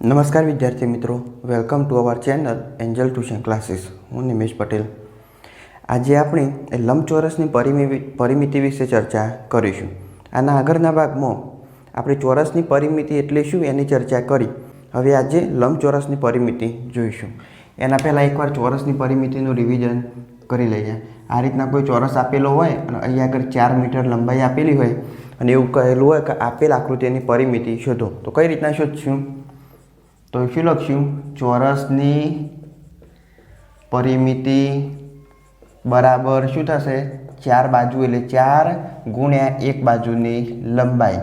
નમસ્કાર વિદ્યાર્થી મિત્રો welcome to our channel angel tuition classes હું નિમેશ પટેલ. આજે આપણે એ લંબચોરસની પરિમિ, પરિમિતિ વિશે ચર્ચા કરીશું. આના આગળના ભાગમાં આપણે ચોરસની પરિમિતિ એટલે શું એની ચર્ચા કરી. હવે આજે લંબચોરસની પરિમિતિ જોઈશું. એના પહેલાં એકવાર ચોરસની પરિમિતિનું રિવિઝન કરી લઈએ. આ રીતના કોઈ ચોરસ આપેલો હોય અને અહીંયા આગળ ચાર મીટર લંબાઈ આપેલી હોય અને એવું કહેલું હોય કે આપેલ આકૃતિની પરિમિતિ શોધો. તો કઈ રીતના શોધશું? તો શું લખશું ચોરસની પરિમિતિ બરાબર શું થશે? ચાર બાજુ એટલે ચાર ગુણ્યા એક બાજુની લંબાઈ.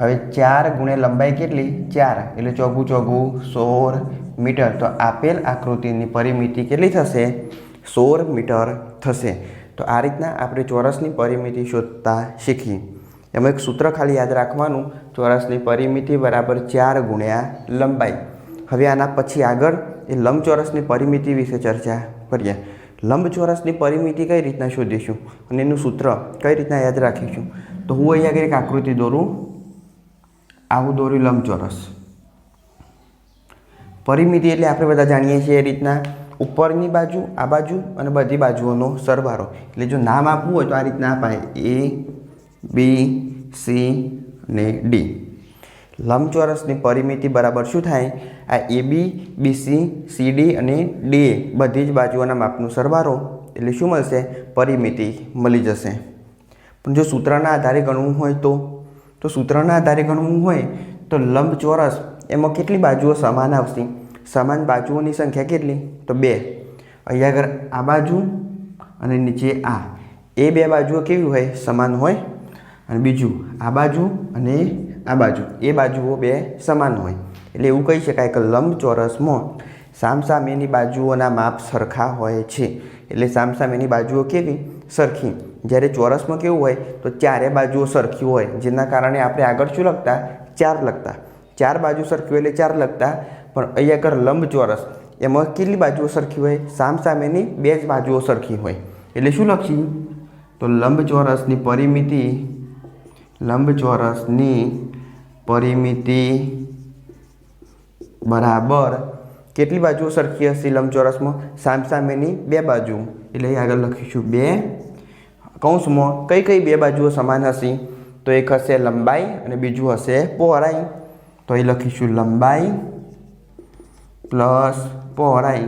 હવે ચાર ગુણ્યા લંબાઈ કેટલી? ચાર. એટલે ચોગું ચોગું સોળ મીટર. તો આપેલ આકૃતિની પરિમિતિ કેટલી થશે? સોળ મીટર થશે. તો આ રીતના આપણે ચોરસની પરિમિતિ શોધતા શીખી. એમાં એક સૂત્ર ખાલી યાદ રાખવાનું, ચોરસની પરિમિતિ બરાબર ચાર ગુણ્યા લંબાઈ. હવે આના પછી આગળ એ લંબચોરસની પરિમિતિ વિશે ચર્ચા કરીએ. લંબચોરસની પરિમિતિ કઈ રીતના શોધીશું અને એનું સૂત્ર કઈ રીતના યાદ રાખીશું? તો હું અહીંયા આગળ એક આકૃતિ દોરું. આવું દોર્યું લંબચોરસ. પરિમિતિ એટલે આપણે બધા જાણીએ છીએ એ રીતના ઉપરની બાજુ, આ બાજુ અને બધી બાજુઓનો સરવાળો. એટલે જો નામ આપવું હોય તો આ રીતના અપાય એ બી સી અને ડી લંબચોરસની પરિમિતિ બરાબર શું થાય? આ એ બી બીસી સીડી અને ડી બધી જ બાજુઓના માપનું સરવારો એટલે શું મળશે? પરિમિતિ મળી જશે. પણ જો સૂત્રના આધારે ગણવું હોય તો? તો સૂત્રના આધારે ગણવું હોય તો લંબચોરસ એમાં કેટલી બાજુઓ સમાન આવશે? સમાન બાજુઓની સંખ્યા કેટલી? તો બે. અહીંયા આગળ આ બાજુ અને નીચે આ. એ બે બાજુઓ કેવી હોય? સમાન હોય. અને બીજું, આ બાજુ અને આ બાજુ. એ બાજુઓ બે સમાન હોય. એટલે એવું કહી શકાય કે લંબચોરસમાં સામસામેની બાજુઓના માપ સરખા હોય છે. એટલે સામસામેની બાજુઓ કેવી? સરખી. જ્યારે ચોરસમાં કેવું હોય, તો ચારે બાજુઓ સરખી હોય. જેના કારણે આપણે આગળ શું લખતા? ચાર લખતા. ચાર બાજુ સરખી હોય એટલે ચાર લખતા. પણ અહીંયા આગળ લંબચોરસ, એમાં કેટલી બાજુઓ સરખી હોય? સામસામેની બે જ બાજુઓ સરખી હોય. એટલે શું લખ્યું તો લંબચોરસની પરિમિતિ લંબચોરસની પરિમિતિ બરાબર કેટલી બાજુઓ સરખી હશે લંબચોરસમાં? સામસામેની બે બાજુ. એટલે આગળ લખીશું બે. કૌંસમાં કઈ કઈ બે બાજુઓ સમાન હશે? તો એક હશે લંબાઈ અને બીજું હશે પહોળાઈ. તો અહીં લખીશું લંબાઈ પ્લસ પહોળાઈ.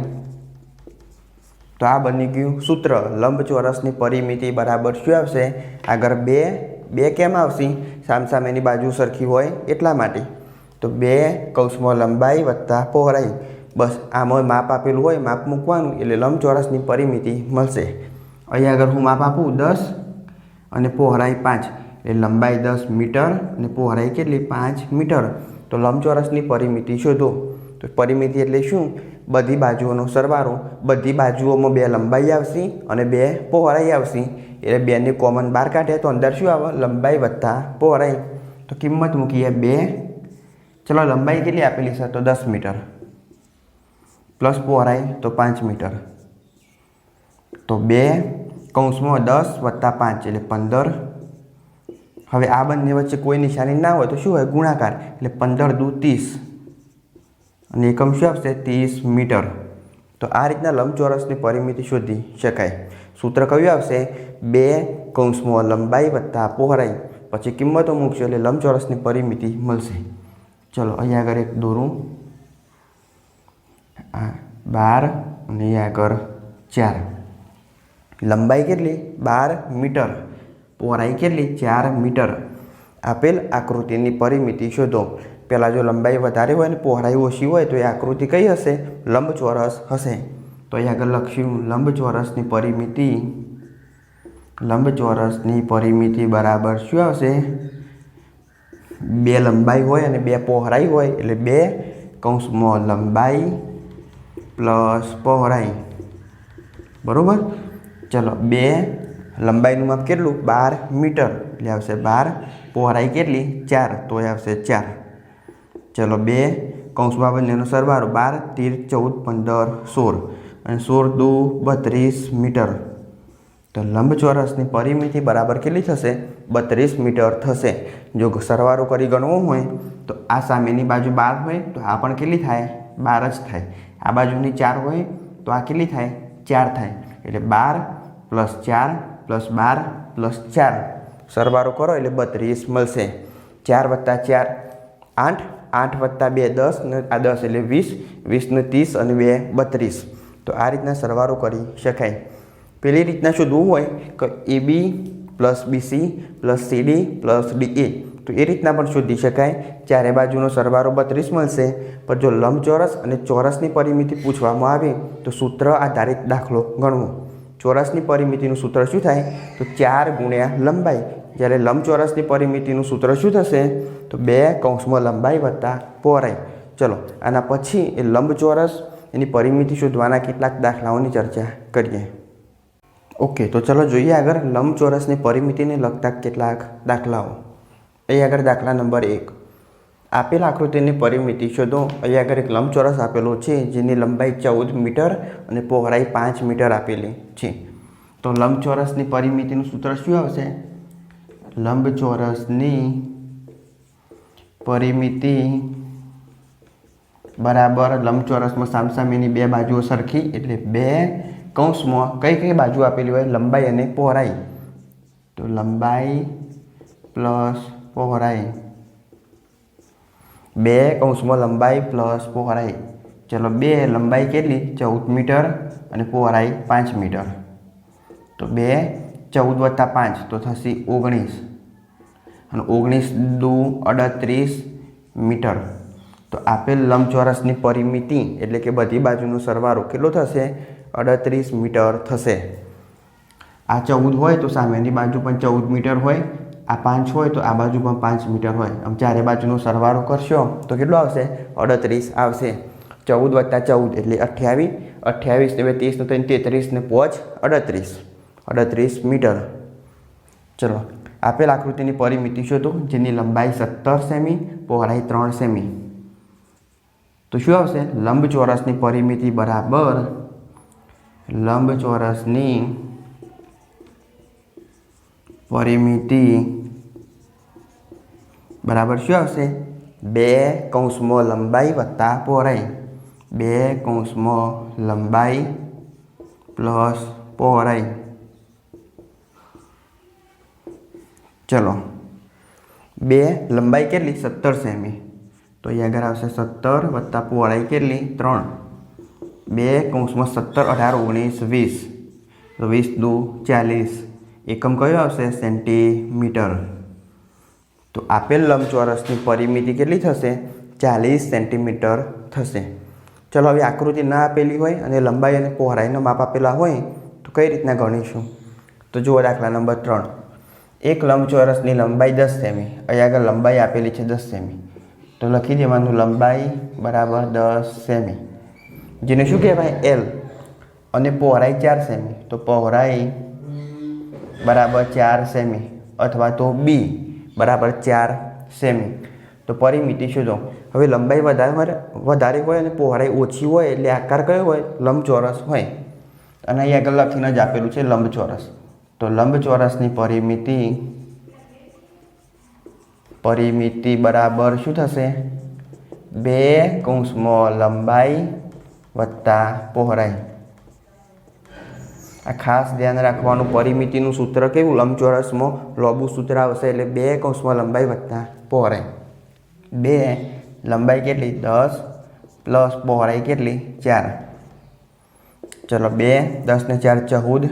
તો આ બની ગયું સૂત્ર. લંબચોરસની પરિમિતિ બરાબર શું આવશે? આગળ બે. બે કેમ આવશે? સામસામેની બાજુ સરખી હોય એટલા માટે. તો બે કૌંસમાં લંબાઈ વત્તા પહોળાઈ. બસ આમાં માપ આપેલું હોય, માપ મૂકવાનું એટલે લંબચોરસની પરિમિતિ મળશે. અહીંયા આગળ હું માપ આપું, દસ અને પહોળાઈ પાંચ. એટલે લંબાઈ દસ મીટર અને પહોળાઈ કેટલી? પાંચ મીટર. તો લંબચોરસની પરિમિતિ શોધો. તો પરિમિતિ એટલે શું? બધી બાજુઓનો સરવાળો બધી બાજુઓમાં બે લંબાઈ આવશે અને બે પહોળાઈ આવશે. એટલે બેને કોમન બાર કાઢે તો અંદર શું આવે? લંબાઈ વત્તા પહોળાઈ. તો કિંમત મૂકીએ બે. ચલો, લંબાઈ કેટલી આપેલી છે? તો દસ મીટર. પ્લસ પહોળાઈ તો પાંચ મીટર. તો બે કૌંસમાં દસ વત્તા પાંચ, એટલે પંદર. હવે આ બંને વચ્ચે કોઈ નિશાની ના હોય તો શું હોય? ગુણાકાર. એટલે પંદર દુ ત્રીસ. અને એકમ શું આપશે ત્રીસ મીટર. તો આ રીતના લંબચોરસની પરિમિતિ શોધી શકાય. સૂત્ર કયું આવશે? બે કૌંસમાં લંબાઈ વત્તા પહોળાઈ. પછી કિંમતો મૂકશો એટલે લંબચોરસની પરિમિતિ મળશે. ચલો, અહીંયા આગળ એક દોરું. આ બાર અને અહીંયા આગળ ચાર. લંબાઈ કેટલી? બાર મીટર. પહોળાઈ કેટલી? ચાર મીટર. આપેલ આકૃતિની પરિમિતિ શોધો. પહેલાં જો લંબાઈ વધારે હોય ને પહોળાઈ ઓછી હોય તો એ આકૃતિ કઈ હશે? લંબચોરસ હશે. તો અહીં આગળ લખ્યું લંબચોરસની પરિમિતિ લંબચોરસની પરિમિતિ બરાબર શું આવશે? બે લંબાઈ હોય અને બે પહોળાઈ હોય, એટલે બે કૌંસમાં લંબાઈ પ્લસ પહોળાઈ. બરાબર? ચલો, બે લંબાઈનું માપ કેટલું? બાર મીટર. એટલે આવશે બાર, પહોળાઈ કેટલી? ચાર. તો એ આવશે ચાર. ચલો બે. કૌંસમાં બંનેનો સરવાળો બાર, તેર, ચૌદ, પંદર, સોળ. અને સોળ, દુ, બત્રીસ મીટર. તો લંબચોરસની પરિમિતિ બરાબર કેટલી થશે? બત્રીસ મીટર થશે. જો સરવાળો કરી ગણવો હોય, તો આ સામેની બાજુ બાર હોય, તો આ પણ કેટલી થાય? બાર જ થાય. આ બાજુની ચાર હોય, તો આ કેટલી થાય? ચાર થાય. એટલે બાર પ્લસ ચાર પ્લસ બાર પ્લસ ચાર. સરવાળો કરો એટલે બત્રીસ મળશે. ચાર વત્તા ચાર, આઠ આઠ વત્તા બે દસ ને આ દસ એટલે વીસ વીસને ત્રીસ અને બે બત્રીસ. તો આ રીતના સરવાળો કરી શકાય. પેલી રીતના શોધવું હોય કે A B plus BC plus CD plus DA તો એ રીતના પણ શોધી શકાય. ચારે બાજુનો સરવાળો બત્રીસ મળશે. પણ જો લંબચોરસ અને ચોરસની પરિમિતિ પૂછવામાં આવે તો સૂત્ર આધારિત દાખલો ગણવો. ચોરસની પરિમિતિનું સૂત્ર શું થાય? તો ચાર ગુણ્યા લંબાઈ. જ્યારે લંબચોરસની પરિમિતિનું સૂત્ર શું થશે? તો બે કૌંસમાં લંબાઈ વત્તા પહોળાઈ ચલો, આના પછી એ લંબચોરસ એની પરિમિતિ શોધવાના કેટલાક દાખલાઓની ચર્ચા કરીએ. ઓકે, તો ચલો જોઈએ આગળ લંબચોરસની પરિમિતિને લગતા કેટલાક દાખલાઓ. અહીં આગળ દાખલા નંબર એક. આપેલ આકૃતિની પરિમિતિ શોધો. અહીં આગળ એક લંબચોરસ આપેલો છે, જેની લંબાઈ ચૌદ મીટર અને પહોળાઈ પાંચ મીટર આપેલી છે. તો લંબચોરસની પરિમિતિનું સૂત્ર શું આવશે? લંબચોરસની પરિમિતિ બરાબર લંબચોરસમાં સામસામેની બે બાજુઓ સરખી એટલે બે કૌંસમાં કઈ કઈ બાજુ આપેલી હોય? લંબાઈ અને પહોળાઈ. તો લંબાઈ પ્લસ પહોળાઈ. બે કૌંસમાં લંબાઈ પ્લસ પહોળાઈ. ચલો બે લંબાઈ કેટલી? ચૌદ મીટર અને પહોળાઈ પાંચ મીટર. તો બે ચૌદ વત્તા પાંચ, તો થશે ઓગણીસ. અને ઓગણીસ દુ અડત્રીસ મીટર. તો આપેલ લંબચોરસની પરિમિતિ એટલે કે બધી બાજુનો સરવાળો કેટલો થશે? અડત્રીસ મીટર થશે. આ ચૌદ હોય તો સામેની બાજુ પણ ચૌદ મીટર હોય. આ પાંચ હોય તો આ બાજુ પણ પાંચ મીટર હોય. આમ ચારે બાજુનો સરવાળો કરશો તો કેટલો આવશે? અડત્રીસ આવશે. ચૌદ વત્તા ચૌદ એટલે અઠ્યાવીસ. અઠ્યાવીસ ને બે ત્રીસ ને ત્રણ તેત્રીસ ને પોચ અડત્રીસ. અડત્રીસ મીટર. ચલો, આપેલ આકૃતિની પરિમિતિ શોધો, જેની લંબાઈ સત્તર સેમી, પહોળાઈ ત્રણ સેમી. તો શું આવશે? લંબચોરસની પરિમિતિ બરાબર લંબચોરસની પરિમિતિ બરાબર શું આવશે? બે કૌંસમાં લંબાઈ વત્તા પહોળાઈ. બે કૌંસમાં લંબાઈ પ્લસ પહોળાઈ. ચલો. બે, લંબાઈ કેટલી? સત્તર સેમી. તો અહીંયા આગળ આવશે સત્તર વત્તા પહોળાઈ કેટલી? ત્રણ. બે, કૌંસમાં સત્તર, અઢાર, ઓગણીસ, વીસ. તો વીસ, દુ, ચાલીસ. એકમ કયો આવશે? સેન્ટીમીટર. તો આપેલ લંબચોરસની પરિમિતિ કેટલી થશે? ચાલીસ સેન્ટીમીટર થશે. ચલો, હવે આકૃતિ ના આપેલી હોય અને લંબાઈ અને પહોળાઈનો માપ આપેલા હોય, તો કઈ રીતના ગણીશું? તો જુઓ દાખલા નંબર ત્રણ. એક લંબચોરસની લંબાઈ દસ સેમી, અહીં આગળ લંબાઈ આપેલી છે દસ સેમી. તો લખી દેવાનું લંબાઈ બરાબર દસ સેમી. જેને શું કહેવાય? એલ અને પહોળાઈ ચાર સેમી. તો પહોળાઈ બરાબર ચાર સેમી અથવા તો બી બરાબર ચાર સેમી. તો પરિમિતિ શોધો. હવે લંબાઈ વધારે વધારે હોય અને પહોળાઈ ઓછી હોય એટલે આકાર કયો હોય? લંબચોરસ હોય. અને અહીં આગળ લખીને જ આપેલું છે લંબચોરસ. તો લંબચોરસની પરિમિતિ પરિમિતિ બરાબર શું થશે? બે કૌંસમાં લંબાઈ વત્તા પહોળાઈ. આ ખાસ ધ્યાન રાખવાનું, પરિમિતિનું સૂત્ર કેવું? લંબચોરસમાં લોબુ સૂત્ર આવશે એટલે બે કૌંસમાં લંબાઈ વત્તા પહોળાઈ. બે લંબાઈ કેટલી? દસ પ્લસ પહોળાઈ કેટલી? ચાર. ચલો બે, દસ ને ચાર ચૌદ.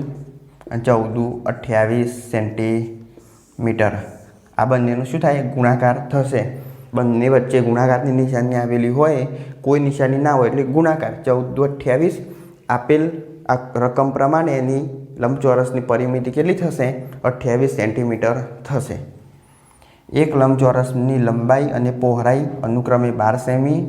ચૌદું, અઠ્યાવીસ સેન્ટીમીટર. આ બંનેનું શું થાય? ગુણાકાર થશે. બંને વચ્ચે ગુણાકારની નિશાની આવેલી હોય, કોઈ નિશાની ના હોય એટલે ગુણાકાર. ચૌદ, અઠ્યાવીસ આપેલ આ રકમ પ્રમાણે એની લંબચોરસની પરિમિતિ કેટલી થશે? અઠ્યાવીસ સેન્ટીમીટર થશે. એક લંબચોરસની લંબાઈ અને પહોળાઈ અનુક્રમે બાર સેમી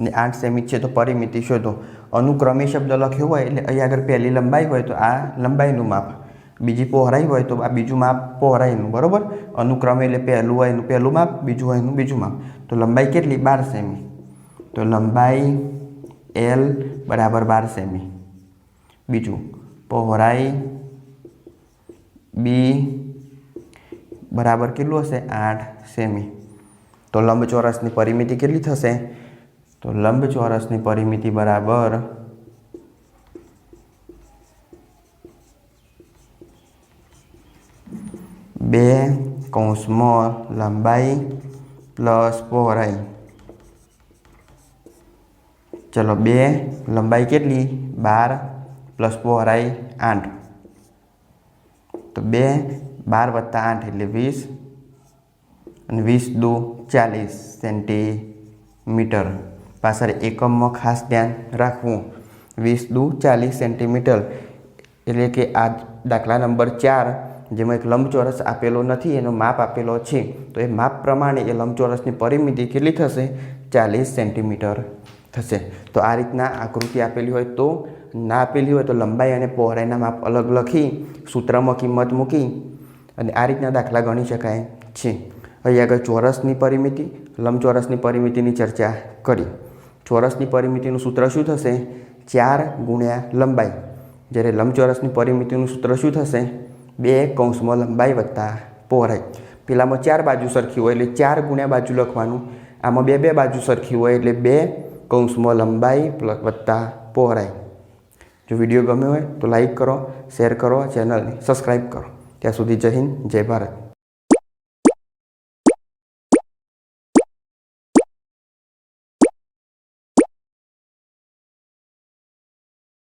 ને આઠ સેમી છે તો પરિમિતિ શોધો. અનુક્રમે શબ્દ લખ્યો હોય એટલે અહીં આગળ પહેલી લંબાઈ હોય તો આ લંબાઈનું માપ. બીજી પહોળાઈ હોય તો આ બીજું માપ પહોળાઈનું, બરાબર? અનુક્રમે એટલે પહેલું હોય એનું પહેલું માપ, બીજું હોય એનું બીજું માપ. તો લંબાઈ કેટલી? બાર સેમી. તો લંબાઈ એલ બરાબર બાર સેમી. બીજું, પહોળાઈ બી બરાબર કેટલું હશે? આઠ સેમી. તો લંબચોરસની પરિમિતિ કેટલી થશે? તો લંબચોરસની પરિમિતિ બરાબર બે કૌંસમાં લંબાઈ પ્લસ પહોળાઈ ચલો બે લંબાઈ કેટલી? બાર પ્લસ પહોળાઈ આઠ. તો બે બાર વત્તા આઠ એટલે વીસ અને વીસ દુ ચાલીસ સેન્ટીમીટર. પાછળ એકમમાં ખાસ ધ્યાન રાખવું. વીસ દુ ચાલીસ સેન્ટીમીટર એટલે કે આ દાખલા નંબર ચાર, જેમાં એક લંબચોરસ આપેલો નથી, એનો માપ આપેલો છે. તો એ માપ પ્રમાણે એ લંબચોરસની પરિમિતિ કેટલી થશે? ચાલીસ સેન્ટીમીટર થશે. તો આ રીતના આકૃતિ આપેલી હોય તો ના આપેલી હોય તો લંબાઈ અને પહોળાઈના માપ અલગ લખી, સૂત્રમાં કિંમત મૂકી અને આ રીતના દાખલા ગણી શકાય છે. અહીં આગળ ચોરસની પરિમિતિ, લંબચોરસની પરિમિતિની ચર્ચા કરી. ચોરસની પરિમિતિનું સૂત્ર શું થશે? ચાર ગુણ્યા લંબાઈ. જ્યારે લંબચોરસની પરિમિતિનું સૂત્ર શું થશે? બે કૌંસમાં લંબાઈ વત્તા પહોળાઈ પેલામાં ચાર બાજુ સરખી હોય એટલે ચાર ગુણ્યા બાજુ લખવાનું. આમાં બે બે બાજુ સરખી હોય એટલે બે કૌંસમાં લંબાઈ વત્તા પહોળાઈ જો વીડિયો ગમ્યો હોય તો લાઈક કરો, શેર કરો, ચેનલને સબસ્ક્રાઈબ કરો. ત્યાં સુધી જય હિન્દ, જય ભારત.